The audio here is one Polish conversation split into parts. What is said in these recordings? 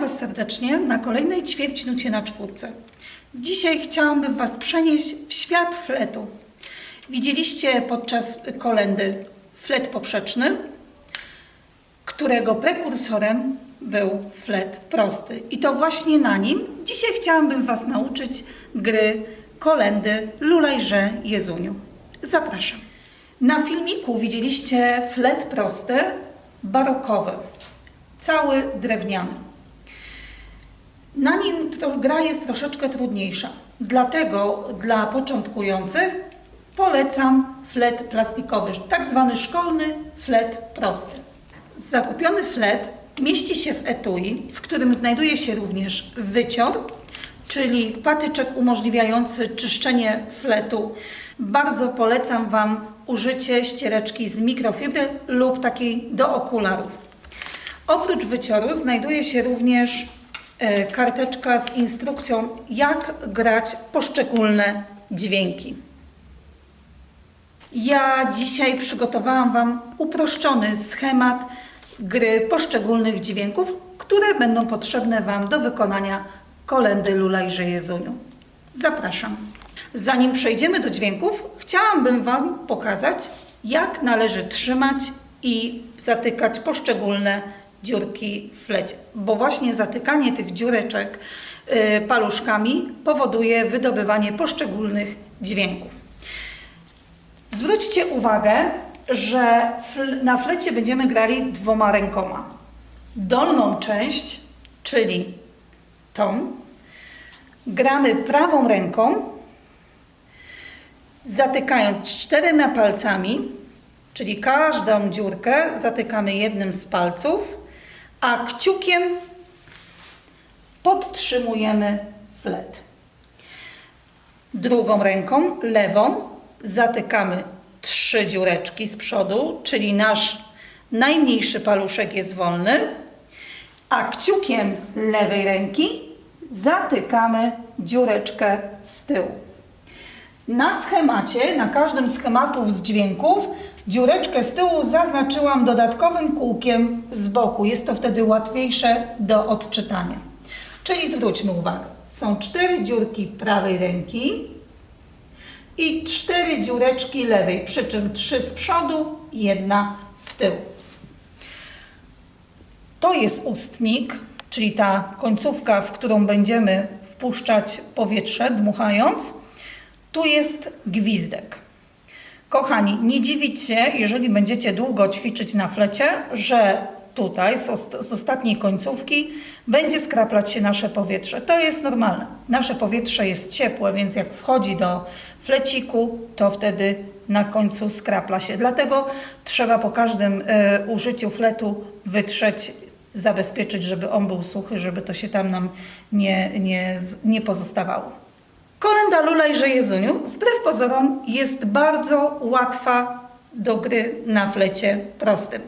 Was serdecznie na kolejnej ćwierćnucie na czwórce. Dzisiaj chciałabym Was przenieść w świat fletu. Widzieliście podczas kolendy flet poprzeczny, którego prekursorem był flet prosty. I to właśnie na nim dzisiaj chciałabym Was nauczyć gry kolendy Lulajże Jezuniu. Zapraszam. Na filmiku widzieliście flet prosty, barokowy, cały drewniany. Na nim gra jest troszeczkę trudniejsza. Dlatego dla początkujących polecam flet plastikowy, tak zwany szkolny flet prosty. Zakupiony flet mieści się w etui, w którym znajduje się również wycior, czyli patyczek umożliwiający czyszczenie fletu. Bardzo polecam Wam użycie ściereczki z mikrofibry lub takiej do okularów. Oprócz wycioru znajduje się również karteczka z instrukcją, jak grać poszczególne dźwięki. Ja dzisiaj przygotowałam Wam uproszczony schemat gry poszczególnych dźwięków, które będą potrzebne Wam do wykonania kolendy Lulajże Jezuniu. Zapraszam. Zanim przejdziemy do dźwięków, chciałabym Wam pokazać, jak należy trzymać i zatykać poszczególne dziurki w flecie, bo właśnie zatykanie tych dziureczek y, paluszkami powoduje wydobywanie poszczególnych dźwięków. Zwróćcie uwagę, że na flecie będziemy grali dwoma rękoma. Dolną część, czyli tą, gramy prawą ręką, zatykając czterema palcami, czyli każdą dziurkę zatykamy jednym z palców, a kciukiem podtrzymujemy flet. Drugą ręką, lewą, zatykamy trzy dziureczki z przodu, czyli nasz najmniejszy paluszek jest wolny, a kciukiem lewej ręki zatykamy dziureczkę z tyłu. Na schemacie, na każdym schematów z dźwięków, dziureczkę z tyłu zaznaczyłam dodatkowym kółkiem z boku. Jest to wtedy łatwiejsze do odczytania. Czyli zwróćmy uwagę, są cztery dziurki prawej ręki i cztery dziureczki lewej, przy czym trzy z przodu, jedna z tyłu. To jest ustnik, czyli ta końcówka, w którą będziemy wpuszczać powietrze, dmuchając. Tu jest gwizdek. Kochani, nie dziwić się, jeżeli będziecie długo ćwiczyć na flecie, że tutaj z, ost- z ostatniej końcówki będzie skraplać się nasze powietrze. To jest normalne. Nasze powietrze jest ciepłe, więc jak wchodzi do fleciku, to wtedy na końcu skrapla się. Dlatego trzeba po każdym e, użyciu fletu wytrzeć, zabezpieczyć, żeby on był suchy, żeby to się tam nam nie, nie, nie pozostawało. Kolenda Lulajże Jezuniu wbrew pozorom jest bardzo łatwa do gry na flecie prostym.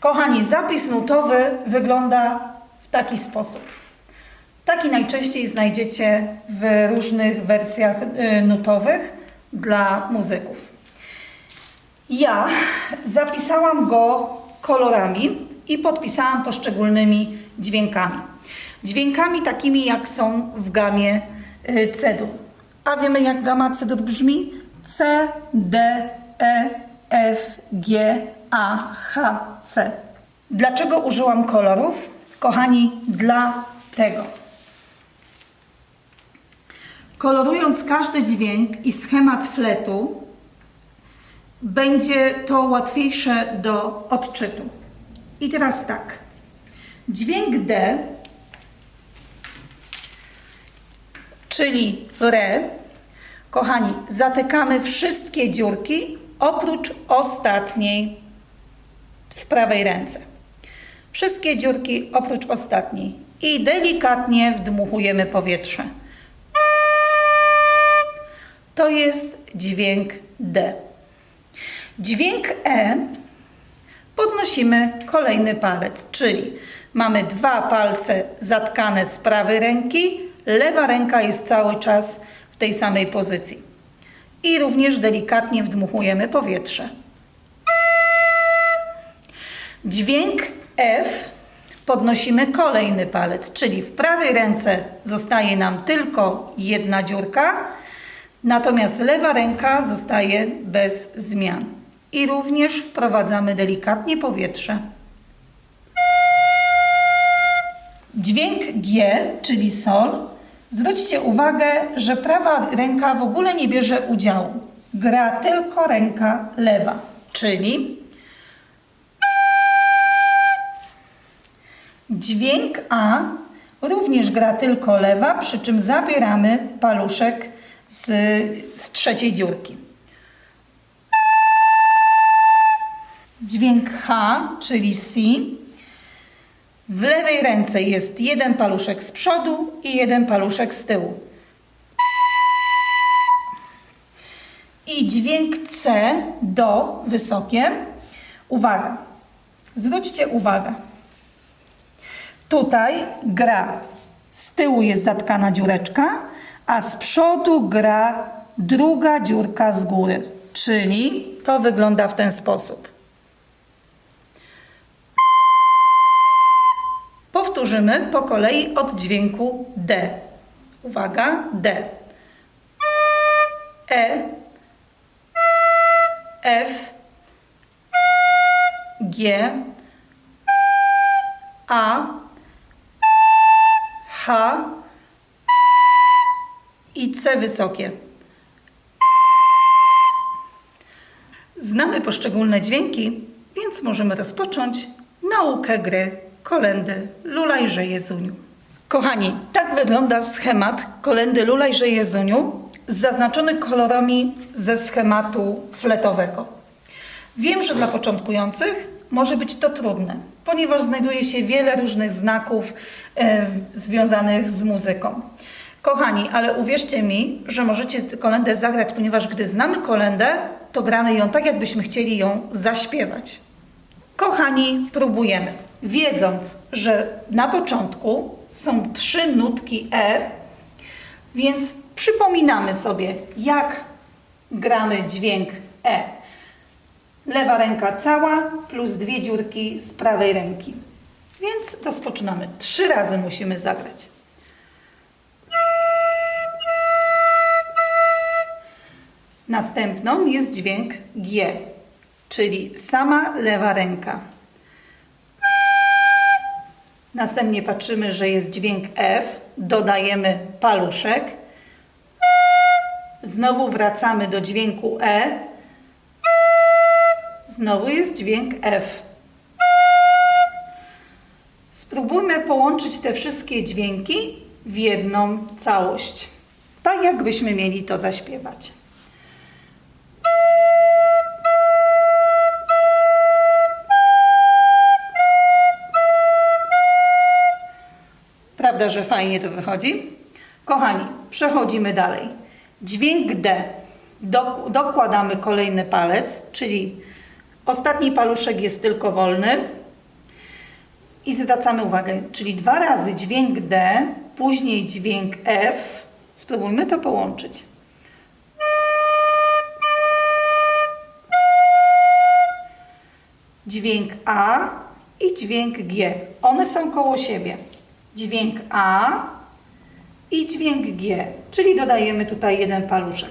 Kochani, zapis nutowy wygląda w taki sposób. Taki najczęściej znajdziecie w różnych wersjach y, nutowych dla muzyków. Ja zapisałam go kolorami i podpisałam poszczególnymi dźwiękami. Dźwiękami takimi, jak są w gamie y, C-dur. A wiemy, jak gama C-dur brzmi? C, D, E, F, G, A, H, C. Dlaczego użyłam kolorów? Kochani, dla tego. Kolorując każdy dźwięk i schemat fletu, będzie to łatwiejsze do odczytu. I teraz tak. Dźwięk D, czyli re, kochani, zatykamy wszystkie dziurki oprócz ostatniej w prawej ręce. Wszystkie dziurki oprócz ostatniej. I delikatnie wdmuchujemy powietrze. To jest dźwięk D. Dźwięk E podnosimy kolejny palec, czyli mamy dwa palce zatkane z prawej ręki, lewa ręka jest cały czas w tej samej pozycji. I również delikatnie wdmuchujemy powietrze. Dźwięk F Podnosimy kolejny palec, czyli w prawej ręce zostaje nam tylko jedna dziurka, natomiast lewa ręka zostaje bez zmian. I również wprowadzamy delikatnie powietrze. Dźwięk G, czyli sol, zwróćcie uwagę, że prawa ręka w ogóle nie bierze udziału. Gra tylko ręka lewa, czyli dźwięk A również gra tylko lewa, przy czym zabieramy paluszek z, z trzeciej dziurki. Dźwięk H, czyli C, w lewej ręce jest jeden paluszek z przodu i jeden paluszek z tyłu. I dźwięk C do wysokie. Uwaga. Zwróćcie uwagę. Tutaj gra. Z tyłu jest zatkana dziureczka, a z przodu gra druga dziurka z góry. Czyli to wygląda w ten sposób. Powtórzymy po kolei od dźwięku D. Uwaga, D. E, F, G, A, H i C wysokie. Znamy poszczególne dźwięki, więc możemy rozpocząć naukę gry kolendy Lulajże Jezuniu. Kochani, tak wygląda schemat kolendy Lulajże Jezuniu, zaznaczony kolorami ze schematu fletowego. Wiem, że dla początkujących może być to trudne, ponieważ znajduje się wiele różnych znaków e, związanych z muzyką. Kochani, ale uwierzcie mi, że możecie kolendę zagrać, ponieważ gdy znamy kolendę, to gramy ją tak, jakbyśmy chcieli ją zaśpiewać. Kochani, próbujemy. Wiedząc, że na początku są trzy nutki E, więc przypominamy sobie, jak gramy dźwięk E. Lewa ręka cała plus dwie dziurki z prawej ręki. Więc rozpoczynamy. Trzy razy musimy zagrać. Następną jest dźwięk G, czyli sama lewa ręka. Następnie patrzymy, że jest dźwięk F, dodajemy paluszek. Znowu wracamy do dźwięku E. Znowu jest dźwięk F. Spróbujmy połączyć te wszystkie dźwięki w jedną całość. Tak jakbyśmy mieli to zaśpiewać. Prawda, że fajnie to wychodzi? Kochani, przechodzimy dalej. Dźwięk D. Dok- dokładamy kolejny palec, czyli ostatni paluszek jest tylko wolny. I zwracamy uwagę, czyli dwa razy dźwięk D, później dźwięk F. Spróbujmy to połączyć. Dźwięk A i dźwięk G. One są koło siebie. Dźwięk A i dźwięk G, czyli dodajemy tutaj jeden paluszek.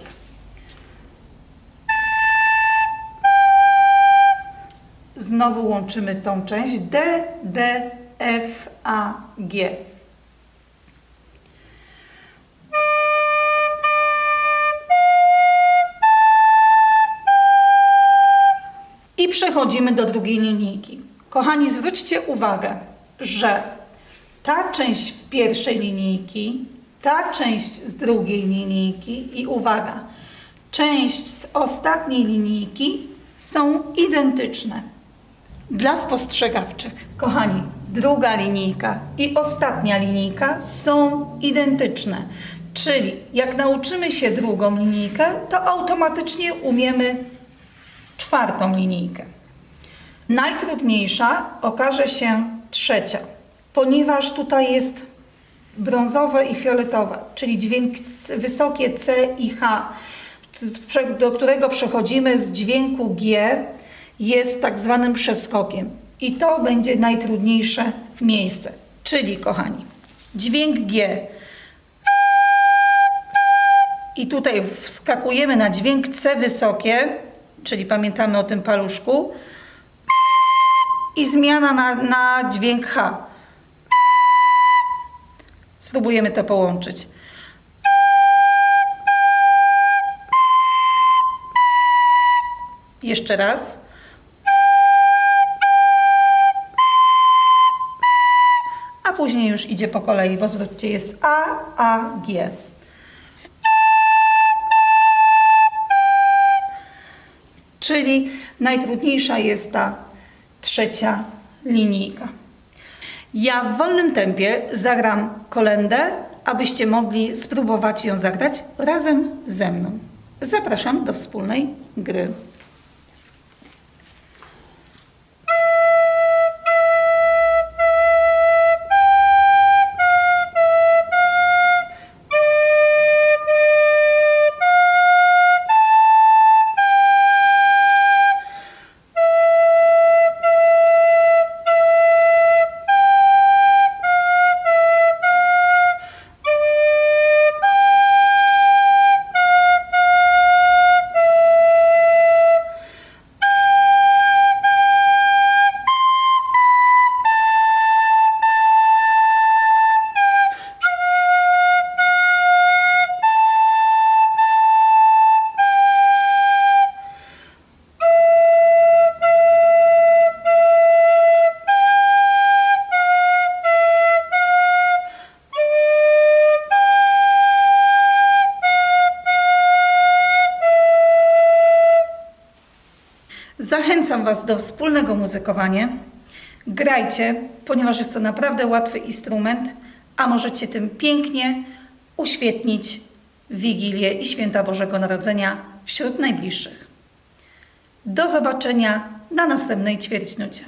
Znowu łączymy tą część D, D, F, A, G. I przechodzimy do drugiej linijki. Kochani, zwróćcie uwagę, że ta część w pierwszej linijki, ta część z drugiej linijki i uwaga, część z ostatniej linijki są identyczne. Dla spostrzegawczych, kochani, druga linijka i ostatnia linijka są identyczne. Czyli jak nauczymy się drugą linijkę, to automatycznie umiemy czwartą linijkę. Najtrudniejsza okaże się trzecia, ponieważ tutaj jest brązowe i fioletowe, czyli dźwięk wysokie C i H, do którego przechodzimy z dźwięku G, jest tak zwanym przeskokiem. I to będzie najtrudniejsze miejsce. Czyli, kochani, dźwięk G. I tutaj wskakujemy na dźwięk C wysokie, czyli pamiętamy o tym paluszku. I zmiana na, na dźwięk H. Spróbujemy to połączyć. Jeszcze raz. A później już idzie po kolei, bo zwróćcie, jest A, A, G. Czyli najtrudniejsza jest ta trzecia linijka. Ja w wolnym tempie zagram kolendę, abyście mogli spróbować ją zagrać razem ze mną. Zapraszam do wspólnej gry. Zachęcam Was do wspólnego muzykowania. Grajcie, ponieważ jest to naprawdę łatwy instrument, a możecie tym pięknie uświetnić Wigilię i Święta Bożego Narodzenia wśród najbliższych. Do zobaczenia na następnej ćwierćnucie.